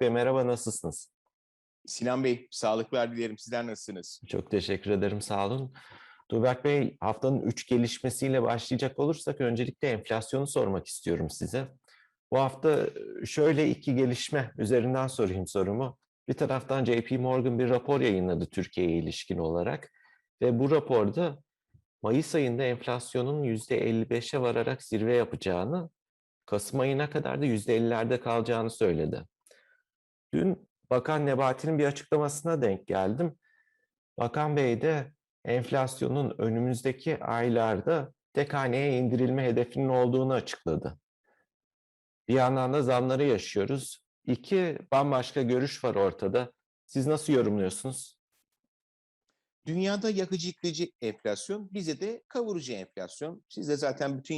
Bey merhaba, nasılsınız? Sinan Bey, sağlıklar dilerim. Sizler nasılsınız? Çok teşekkür ederim, sağ olun. Tuğberk Bey, haftanın üç gelişmesiyle başlayacak olursak öncelikle enflasyonu sormak istiyorum size. Bu hafta şöyle iki gelişme üzerinden sorayım sorumu. Bir taraftan JP Morgan bir rapor yayınladı Türkiye'ye ilişkin olarak ve bu raporda Mayıs ayında enflasyonun %55'e vararak zirve yapacağını, Kasım ayına kadar da %50'lerde kalacağını söyledi. Dün Bakan Nebati'nin bir açıklamasına denk geldim. Bakan Bey de enflasyonun önümüzdeki aylarda tek haneye indirilme hedefinin olduğunu açıkladı. Bir yandan da zamları yaşıyoruz. İki bambaşka görüş var ortada. Siz nasıl yorumluyorsunuz? Dünyada yakıcı yıkıcı enflasyon, bize de kavurucu enflasyon. Siz de zaten bütün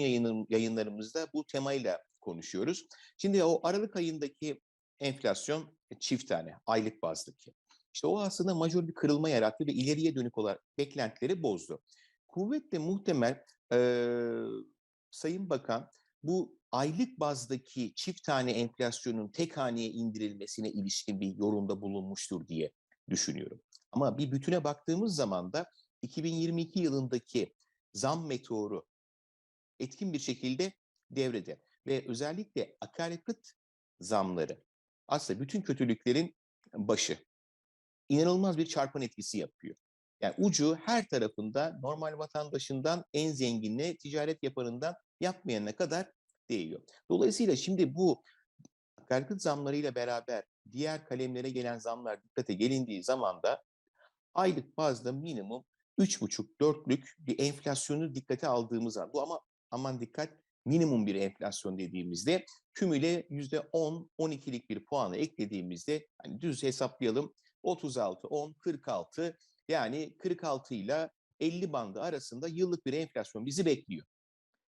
yayınlarımızda bu temayla konuşuyoruz. Şimdi o Aralık ayındaki enflasyon çift tane, aylık bazdaki. İşte o aslında majör bir kırılma yarattı ve ileriye dönük olarak beklentileri bozdu. Kuvvetle muhtemel e, Sayın Bakan bu aylık bazdaki çift tane enflasyonun tek haneye indirilmesine ilişkin bir yorumda bulunmuştur diye düşünüyorum. Ama bir bütüne baktığımız zaman da 2022 yılındaki zam meteoru etkin bir şekilde devrede ve özellikle akaryakıt zamları aslında bütün kötülüklerin başı. İnanılmaz bir çarpan etkisi yapıyor. Yani ucu her tarafında normal vatandaşından en zenginine, ticaret yapanından yapmayana kadar değiyor. Dolayısıyla şimdi bu akaryakıt zamlarıyla beraber diğer kalemlere gelen zamlar dikkate gelindiği zaman da aylık bazda minimum 3,5-4'lük bir enflasyonu dikkate aldığımız zaman bu ama aman dikkat minimum bir enflasyon dediğimizde kümüle %10-12'lik bir puanı eklediğimizde hani düz hesaplayalım 36, 10, 46 yani 46 ile 50 bandı arasında yıllık bir enflasyon bizi bekliyor.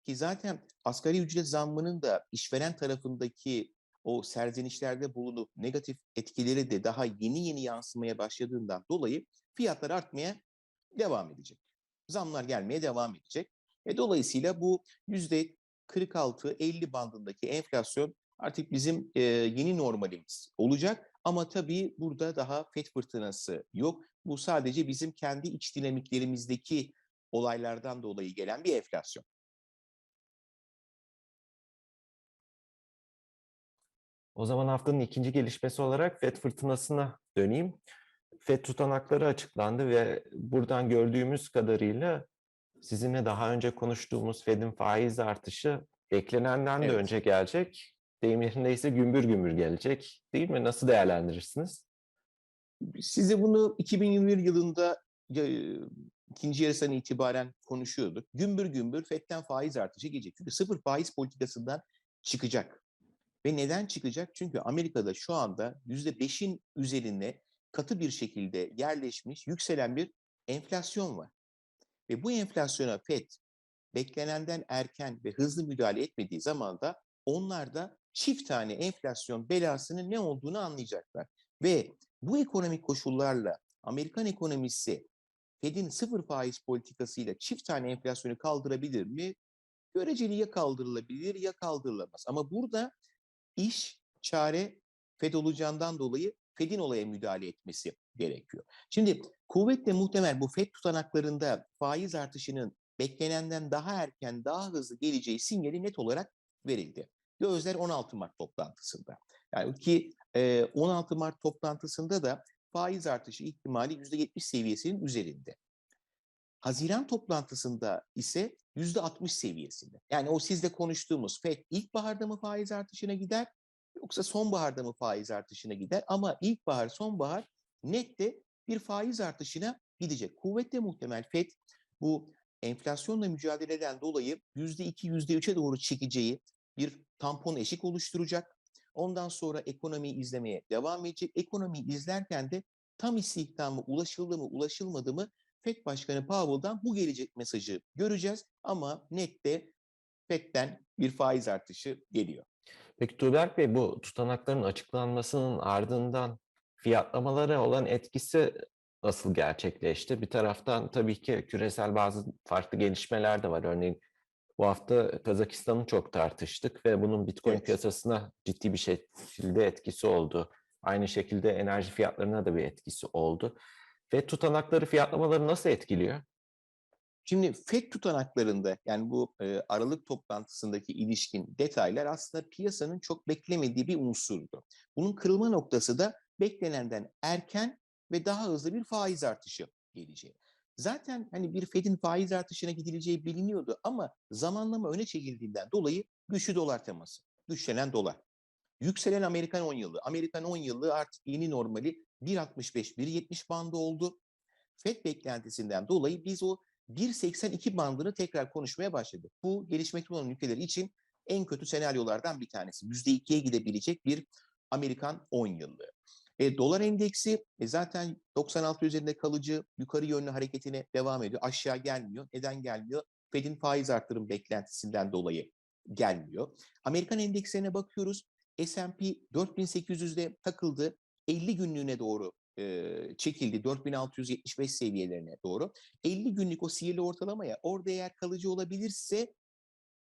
Ki zaten asgari ücret zammının da işveren tarafındaki o serzenişlerde bulunup negatif etkileri de daha yeni yeni yansımaya başladığından dolayı fiyatlar artmaya devam edecek. Zamlar gelmeye devam edecek. E dolayısıyla bu yüzde 46-50 bandındaki enflasyon artık bizim e, yeni normalimiz olacak. Ama tabii burada daha FED fırtınası yok. Bu sadece bizim kendi iç dinamiklerimizdeki olaylardan dolayı gelen bir enflasyon. O zaman haftanın ikinci gelişmesi olarak FED fırtınasına döneyim. FED tutanakları açıklandı ve buradan gördüğümüz kadarıyla sizinle daha önce konuştuğumuz FED'in faiz artışı beklenenden de Evet. önce gelecek. Deyim yerindeyse gümbür gümbür gelecek. Değil mi? Nasıl değerlendirirsiniz? Size bunu 2021 yılında ikinci yarısından itibaren konuşuyorduk. Gümbür gümbür FED'den faiz artışı gelecek. Çünkü sıfır faiz politikasından çıkacak. Ve neden çıkacak? Çünkü Amerika'da şu anda %5'in üzerine katı bir şekilde yerleşmiş, yükselen bir enflasyon var. Ve bu enflasyona FED beklenenden erken ve hızlı müdahale etmediği zaman da onlar da çift tane enflasyon belasının ne olduğunu anlayacaklar. Ve bu ekonomik koşullarla Amerikan ekonomisi Fed'in sıfır faiz politikasıyla çift tane enflasyonu kaldırabilir mi? Göreceli ya kaldırılabilir ya kaldırılamaz. Ama burada iş, çare Fed olacağından dolayı Fed'in olaya müdahale etmesi gerekiyor. Şimdi kuvvetle muhtemel bu Fed tutanaklarında faiz artışının beklenenden daha erken, daha hızlı geleceği sinyali net olarak verildi. Gözler 16 Mart toplantısında. Yani ki e, 16 Mart toplantısında da faiz artışı ihtimali %70 seviyesinin üzerinde. Haziran toplantısında ise %60 seviyesinde. Yani o sizle konuştuğumuz FED ilkbaharda mı faiz artışına gider yoksa sonbaharda mı faiz artışına gider? Ama ilkbahar, sonbahar nette bir faiz artışına gidecek. Kuvvetle muhtemel FED bu enflasyonla mücadeleden dolayı %2, %3'e doğru çekeceği bir tampon eşik oluşturacak. Ondan sonra ekonomiyi izlemeye devam edecek. Ekonomiyi izlerken de tam istihdamı ulaşıldı mı, ulaşılmadı mı FED Başkanı Powell'dan bu gelecek mesajı göreceğiz. Ama nette FED'den bir faiz artışı geliyor. Peki Tuğberk Bey bu tutanakların açıklanmasının ardından fiyatlamalara olan etkisi nasıl gerçekleşti? Bir taraftan tabii ki küresel bazı farklı gelişmeler de var. Örneğin bu hafta Kazakistan'ı çok tartıştık ve bunun Bitcoin Evet. piyasasına ciddi bir şekilde etkisi oldu. Aynı şekilde enerji fiyatlarına da bir etkisi oldu. Ve tutanakları fiyatlamaları nasıl etkiliyor? Şimdi FED tutanaklarında yani bu e, Aralık toplantısındaki ilişkin detaylar aslında piyasanın çok beklemediği bir unsurdu. Bunun kırılma noktası da beklenenden erken ve daha hızlı bir faiz artışı geleceği. Zaten hani bir Fed'in faiz artışına gidileceği biliniyordu ama zamanlama öne çekildiğinden dolayı güçlü dolar teması, güçlenen dolar. Yükselen Amerikan 10 yıllığı. Amerikan 10 yıllığı artık yeni normali 1.65-1.70 bandı oldu. FED beklentisinden dolayı biz o 1.82 bandını tekrar konuşmaya başladık. Bu gelişmekte olan ülkeler için en kötü senaryolardan bir tanesi. %2'ye gidebilecek bir Amerikan 10 yıllığı. E, dolar endeksi e, zaten 96 üzerinde kalıcı yukarı yönlü hareketine devam ediyor. Aşağı gelmiyor. Neden gelmiyor? Fed'in faiz artırım beklentisinden dolayı gelmiyor. Amerikan endekslerine bakıyoruz. S&P 4800'de takıldı. 50 günlüğüne doğru çekildi 4675 seviyelerine doğru. 50 günlük o sihirli ortalamaya orada eğer kalıcı olabilirse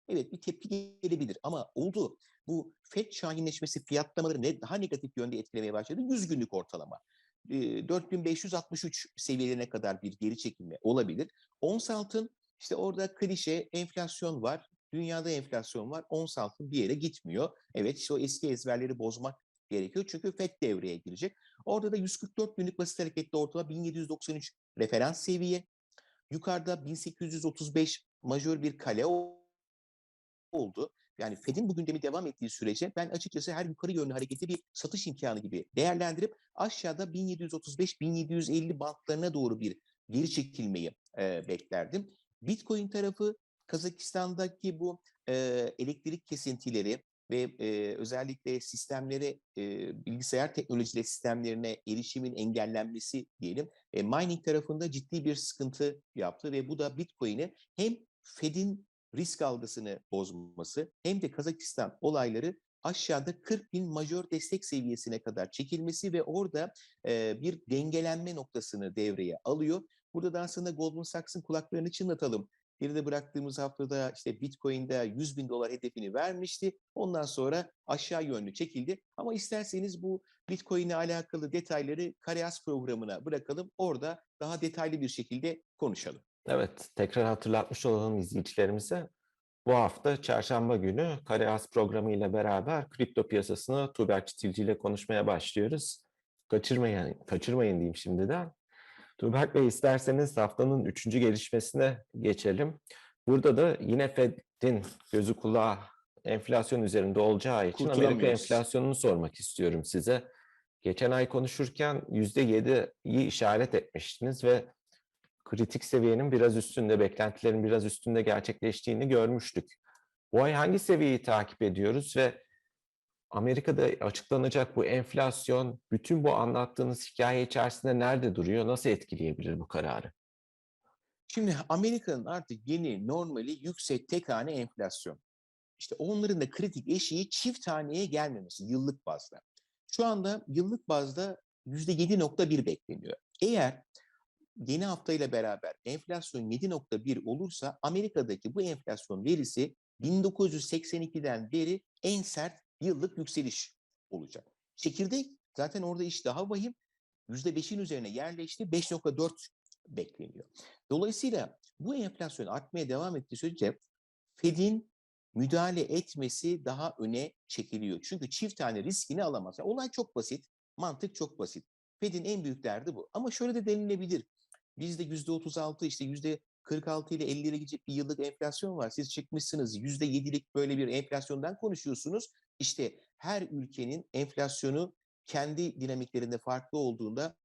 evet bir tepki gelebilir ama oldu. Bu FED şahinleşmesi fiyatlamaları ne daha negatif yönde etkilemeye başladı. 100 günlük ortalama. E, 4563 seviyelerine kadar bir geri çekilme olabilir. Ons altın işte orada klişe enflasyon var. Dünyada enflasyon var. Ons altın bir yere gitmiyor. Evet işte o eski ezberleri bozmak gerekiyor. Çünkü FED devreye girecek. Orada da 144 günlük basit hareketli ortalama 1793 referans seviye. Yukarıda 1835 majör bir kale oldu. Yani Fed'in bu gündemi devam ettiği sürece ben açıkçası her yukarı yönlü hareketi bir satış imkanı gibi değerlendirip aşağıda 1735-1750 bantlarına doğru bir geri çekilmeyi e, beklerdim. Bitcoin tarafı Kazakistan'daki bu e, elektrik kesintileri ve e, özellikle sistemlere, e, bilgisayar teknolojileri sistemlerine erişimin engellenmesi diyelim, e, mining tarafında ciddi bir sıkıntı yaptı ve bu da Bitcoin'e hem Fed'in risk algısını bozması hem de Kazakistan olayları aşağıda 40 bin majör destek seviyesine kadar çekilmesi ve orada e, bir dengelenme noktasını devreye alıyor. Burada da aslında Goldman Sachs'ın kulaklarını çınlatalım. Geride bıraktığımız haftada işte Bitcoin'de 100 bin dolar hedefini vermişti. Ondan sonra aşağı yönlü çekildi. Ama isterseniz bu Bitcoin ile alakalı detayları Kareas programına bırakalım. Orada daha detaylı bir şekilde konuşalım. Evet, tekrar hatırlatmış olalım izleyicilerimize. Bu hafta çarşamba günü Kareas programı ile beraber kripto piyasasını Tuğberk Çitilci ile konuşmaya başlıyoruz. Kaçırmayın, kaçırmayın diyeyim şimdiden. Tuğberk Bey isterseniz haftanın üçüncü gelişmesine geçelim. Burada da yine Fed'in gözü kulağı enflasyon üzerinde olacağı için Amerika enflasyonunu sormak istiyorum size. Geçen ay konuşurken %7'yi işaret etmiştiniz ve kritik seviyenin biraz üstünde, beklentilerin biraz üstünde gerçekleştiğini görmüştük. Bu ay hangi seviyeyi takip ediyoruz ve Amerika'da açıklanacak bu enflasyon bütün bu anlattığınız hikaye içerisinde nerede duruyor? Nasıl etkileyebilir bu kararı? Şimdi Amerika'nın artık yeni normali yüksek tek hane enflasyon. İşte onların da kritik eşiği çift haneye gelmemesi yıllık bazda. Şu anda yıllık bazda %7.1 bekleniyor. Eğer yeni hafta ile beraber enflasyon 7.1 olursa Amerika'daki bu enflasyon verisi 1982'den beri en sert yıllık yükseliş olacak. Çekirdek zaten orada iş daha vahim. %5'in üzerine yerleşti. 5.4 bekleniyor. Dolayısıyla bu enflasyon artmaya devam ettiği sürece Fed'in müdahale etmesi daha öne çekiliyor. Çünkü çift tane riskini alamaz. Yani olay çok basit, mantık çok basit. Fed'in en büyük derdi bu. Ama şöyle de denilebilir. Bizde %36 işte %46 ile 50 ile gidecek bir yıllık enflasyon var. Siz çıkmışsınız %7'lik böyle bir enflasyondan konuşuyorsunuz. İşte her ülkenin enflasyonu kendi dinamiklerinde farklı olduğunda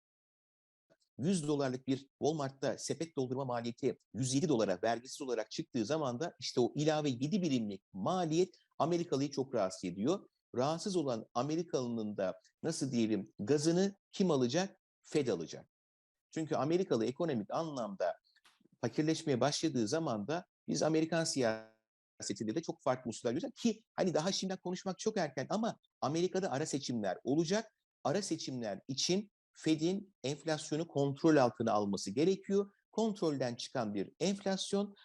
100 dolarlık bir Walmart'ta sepet doldurma maliyeti 107 dolara vergisiz olarak çıktığı zaman da işte o ilave 7 birimlik maliyet Amerikalıyı çok rahatsız ediyor. Rahatsız olan Amerikalının da nasıl diyelim gazını kim alacak? Fed alacak. Çünkü Amerikalı ekonomik anlamda fakirleşmeye başladığı zaman da biz Amerikan siyasetinde de çok farklı unsurlar göreceğiz. Ki hani daha şimdiden konuşmak çok erken ama Amerika'da ara seçimler olacak. Ara seçimler için Fed'in enflasyonu kontrol altına alması gerekiyor. Kontrolden çıkan bir enflasyon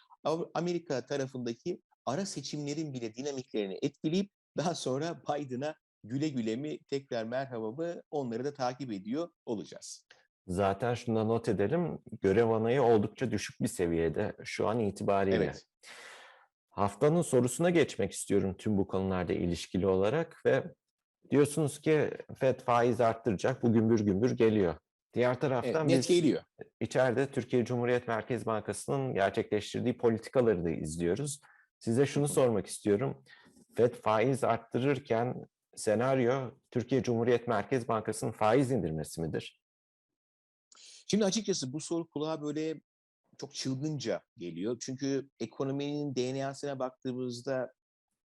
Amerika tarafındaki ara seçimlerin bile dinamiklerini etkileyip daha sonra Biden'a güle güle mi tekrar merhaba mı onları da takip ediyor olacağız. Zaten şunu da not edelim. Görev onayı oldukça düşük bir seviyede şu an itibariyle. Evet. Haftanın sorusuna geçmek istiyorum tüm bu konularda ilişkili olarak ve diyorsunuz ki FED faiz arttıracak. Bugün bir gümbür geliyor. Diğer Evet, taraftan net biz geliyor. içeride Türkiye Cumhuriyet Merkez Bankası'nın gerçekleştirdiği politikaları da izliyoruz. Size şunu sormak istiyorum. FED faiz arttırırken senaryo Türkiye Cumhuriyet Merkez Bankası'nın faiz indirmesi midir? Şimdi açıkçası bu soru kulağa böyle çok çılgınca geliyor. Çünkü ekonominin DNA'sına baktığımızda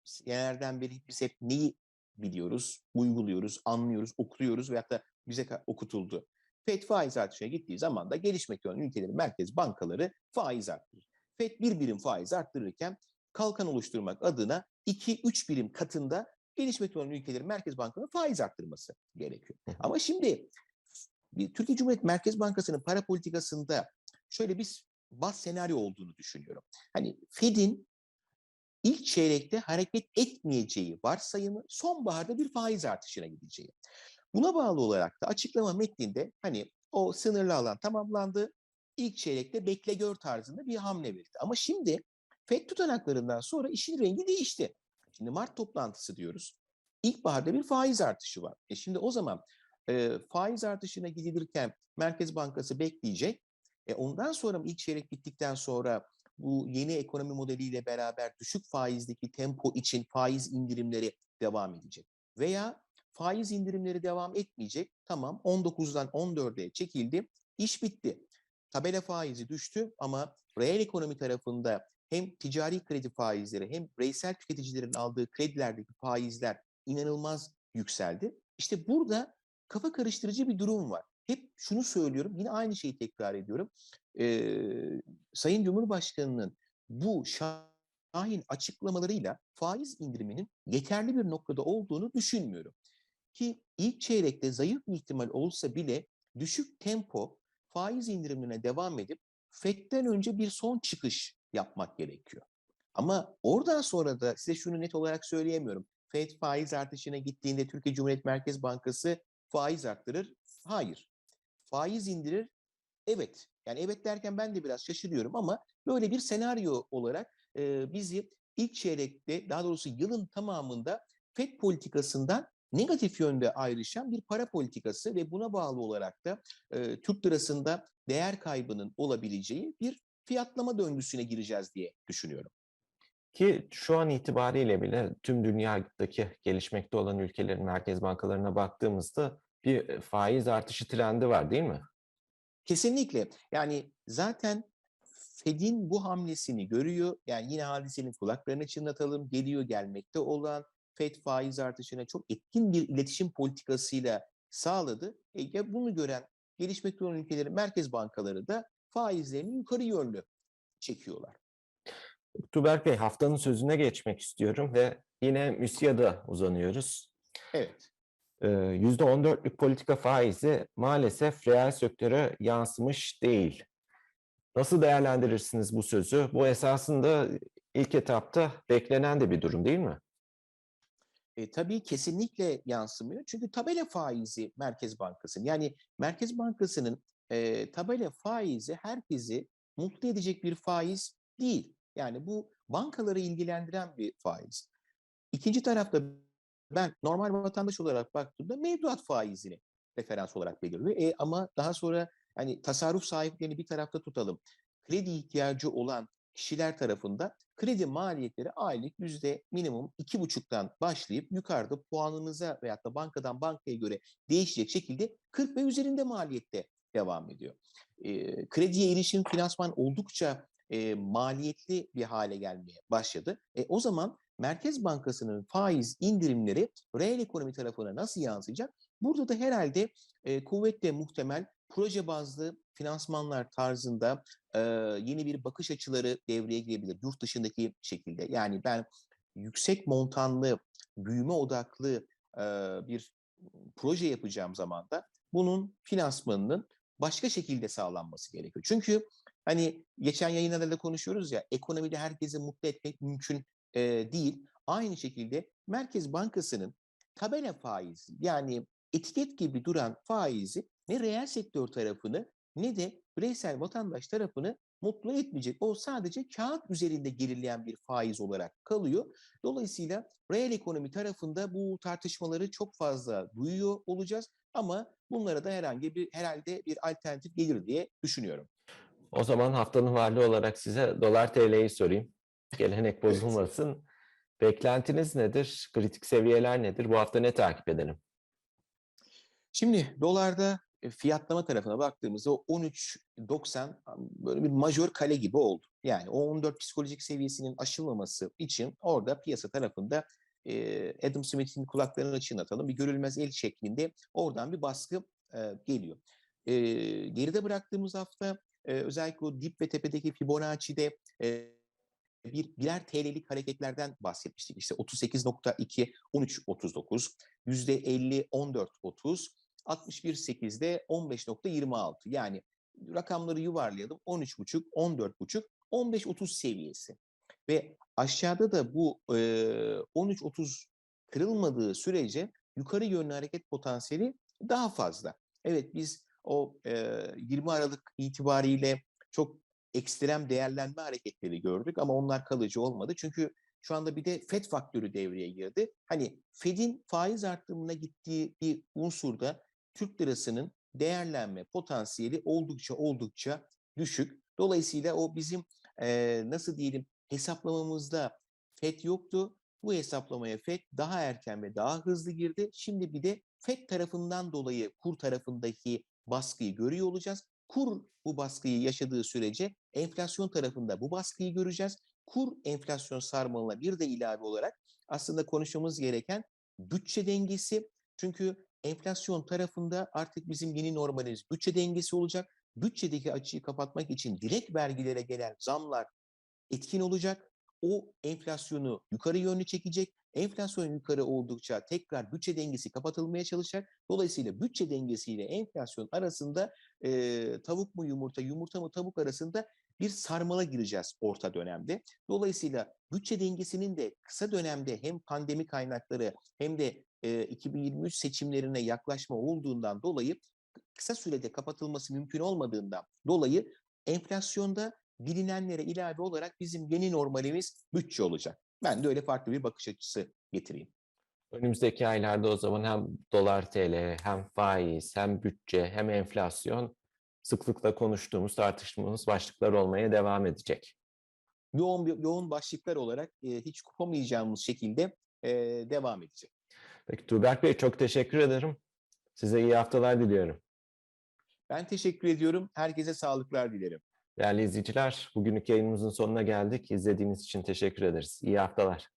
senelerden beri biz hep neyi biliyoruz, uyguluyoruz, anlıyoruz, okuyoruz veyahut da bize okutuldu. FED faiz artışına gittiği zaman da gelişmekte olan ülkelerin merkez bankaları faiz arttırır. FED bir birim faiz arttırırken kalkan oluşturmak adına 2-3 birim katında gelişmekte olan ülkelerin merkez bankalarının faiz arttırması gerekiyor. Ama şimdi bir Türkiye Cumhuriyet Merkez Bankası'nın para politikasında şöyle bir bas senaryo olduğunu düşünüyorum. Hani Fed'in ilk çeyrekte hareket etmeyeceği varsayımı sonbaharda bir faiz artışına gideceği. Buna bağlı olarak da açıklama metninde hani o sınırlı alan tamamlandı. İlk çeyrekte bekle gör tarzında bir hamle verildi. Ama şimdi FED tutanaklarından sonra işin rengi değişti. Şimdi Mart toplantısı diyoruz. İlkbaharda bir faiz artışı var. E şimdi o zaman e, faiz artışına gidilirken Merkez Bankası bekleyecek. E ondan sonra ilk çeyrek bittikten sonra bu yeni ekonomi modeliyle beraber düşük faizdeki tempo için faiz indirimleri devam edecek. Veya faiz indirimleri devam etmeyecek. Tamam 19'dan 14'e çekildi. İş bitti. Tabela faizi düştü ama reel ekonomi tarafında hem ticari kredi faizleri hem bireysel tüketicilerin aldığı kredilerdeki faizler inanılmaz yükseldi. İşte burada kafa karıştırıcı bir durum var. Hep şunu söylüyorum, yine aynı şeyi tekrar ediyorum. Ee, Sayın Cumhurbaşkanı'nın bu şahin açıklamalarıyla faiz indiriminin yeterli bir noktada olduğunu düşünmüyorum. Ki ilk çeyrekte zayıf bir ihtimal olsa bile düşük tempo faiz indirimine devam edip FED'den önce bir son çıkış yapmak gerekiyor. Ama oradan sonra da size şunu net olarak söyleyemiyorum. FED faiz artışına gittiğinde Türkiye Cumhuriyet Merkez Bankası faiz arttırır. Hayır. Faiz indirir. Evet. Yani evet derken ben de biraz şaşırıyorum ama böyle bir senaryo olarak e, bizi ilk çeyrekte daha doğrusu yılın tamamında FED politikasından negatif yönde ayrışan bir para politikası ve buna bağlı olarak da e, Türk lirasında değer kaybının olabileceği bir fiyatlama döngüsüne gireceğiz diye düşünüyorum. Ki şu an itibariyle bile tüm dünyadaki gelişmekte olan ülkelerin merkez bankalarına baktığımızda bir faiz artışı trendi var değil mi? Kesinlikle. Yani zaten Fed'in bu hamlesini görüyor. Yani yine hadisenin kulaklarını çınlatalım. Geliyor gelmekte olan Fed faiz artışına çok etkin bir iletişim politikasıyla sağladı. E, bunu gören gelişmekte olan ülkelerin merkez bankaları da faizlerini yukarı yönlü çekiyorlar. Tuberk Bey haftanın sözüne geçmek istiyorum ve yine müsiyada uzanıyoruz. Evet. Ee, %14'lük politika faizi maalesef reel sektöre yansımış değil. Nasıl değerlendirirsiniz bu sözü? Bu esasında ilk etapta beklenen de bir durum değil mi? E, tabii kesinlikle yansımıyor. Çünkü tabela faizi Merkez Bankası'nın yani Merkez Bankası'nın e, tabela faizi herkesi mutlu edecek bir faiz değil. Yani bu bankaları ilgilendiren bir faiz. İkinci tarafta ben normal vatandaş olarak baktığımda mevduat faizini referans olarak belirliyor. E, ama daha sonra hani tasarruf sahiplerini bir tarafta tutalım. Kredi ihtiyacı olan kişiler tarafında kredi maliyetleri aylık yüzde minimum iki buçuktan başlayıp yukarıda puanınıza veyahut da bankadan bankaya göre değişecek şekilde 40 ve üzerinde maliyette devam ediyor. E, krediye erişim finansman oldukça e, maliyetli bir hale gelmeye başladı. E, o zaman Merkez Bankası'nın faiz indirimleri reel ekonomi tarafına nasıl yansıyacak? Burada da herhalde e, kuvvetle muhtemel proje bazlı finansmanlar tarzında e, yeni bir bakış açıları devreye girebilir. Yurt dışındaki şekilde. Yani ben yüksek montanlı, büyüme odaklı e, bir proje yapacağım zaman da bunun finansmanının başka şekilde sağlanması gerekiyor. Çünkü hani geçen yayınlarda da konuşuyoruz ya ekonomide herkesi mutlu etmek mümkün e, değil. Aynı şekilde Merkez Bankası'nın tabela faizi yani etiket gibi duran faizi ne reel sektör tarafını ne de bireysel vatandaş tarafını mutlu etmeyecek. O sadece kağıt üzerinde gerileyen bir faiz olarak kalıyor. Dolayısıyla reel ekonomi tarafında bu tartışmaları çok fazla duyuyor olacağız ama bunlara da herhangi bir herhalde bir alternatif gelir diye düşünüyorum. O zaman haftanın varlığı olarak size dolar TL'yi sorayım. Gelenek bozulmasın. Beklentiniz nedir? Kritik seviyeler nedir? Bu hafta ne takip edelim? Şimdi dolarda e, fiyatlama tarafına baktığımızda o 13.90 böyle bir majör kale gibi oldu. Yani o 14 psikolojik seviyesinin aşılmaması için orada piyasa tarafında e, Adam Smith'in kulaklarını çınlatalım bir görülmez el şeklinde oradan bir baskı e, geliyor. Geride bıraktığımız hafta e, özellikle o dip ve tepedeki Fibonacci'de e, bir birer TL'lik hareketlerden bahsetmiştik. İşte 38.2, 13.39, %50, 14.30, 61.8'de 15.26 yani rakamları yuvarlayalım 13.5, 14.5, 15.30 seviyesi. Ve aşağıda da bu e, 13.30 kırılmadığı sürece yukarı yönlü hareket potansiyeli daha fazla. Evet biz o e, 20 Aralık itibariyle çok ekstrem değerlenme hareketleri gördük ama onlar kalıcı olmadı. Çünkü şu anda bir de FED faktörü devreye girdi. Hani FED'in faiz artımına gittiği bir unsurda Türk lirasının değerlenme potansiyeli oldukça oldukça düşük. Dolayısıyla o bizim e, nasıl diyelim hesaplamamızda FED yoktu. Bu hesaplamaya FED daha erken ve daha hızlı girdi. Şimdi bir de FED tarafından dolayı kur tarafındaki baskıyı görüyor olacağız. Kur bu baskıyı yaşadığı sürece enflasyon tarafında bu baskıyı göreceğiz. Kur enflasyon sarmalına bir de ilave olarak aslında konuşmamız gereken bütçe dengesi. Çünkü enflasyon tarafında artık bizim yeni normalimiz bütçe dengesi olacak. Bütçedeki açığı kapatmak için direkt vergilere gelen zamlar etkin olacak. O enflasyonu yukarı yönlü çekecek. Enflasyon yukarı oldukça tekrar bütçe dengesi kapatılmaya çalışacak. Dolayısıyla bütçe dengesiyle enflasyon arasında e, tavuk mu yumurta, yumurta mı tavuk arasında bir sarmala gireceğiz orta dönemde. Dolayısıyla bütçe dengesinin de kısa dönemde hem pandemi kaynakları hem de e, 2023 seçimlerine yaklaşma olduğundan dolayı kısa sürede kapatılması mümkün olmadığından dolayı enflasyonda bilinenlere ilave olarak bizim yeni normalimiz bütçe olacak. Ben de öyle farklı bir bakış açısı getireyim. Önümüzdeki aylarda o zaman hem dolar TL, hem faiz, hem bütçe, hem enflasyon sıklıkla konuştuğumuz, tartıştığımız başlıklar olmaya devam edecek. Yoğun yoğun başlıklar olarak e, hiç kopamayacağımız şekilde e, devam edecek. Peki Tuğberk Bey çok teşekkür ederim. Size iyi haftalar diliyorum. Ben teşekkür ediyorum. Herkese sağlıklar dilerim. Değerli izleyiciler, bugünlük yayınımızın sonuna geldik. İzlediğiniz için teşekkür ederiz. İyi haftalar.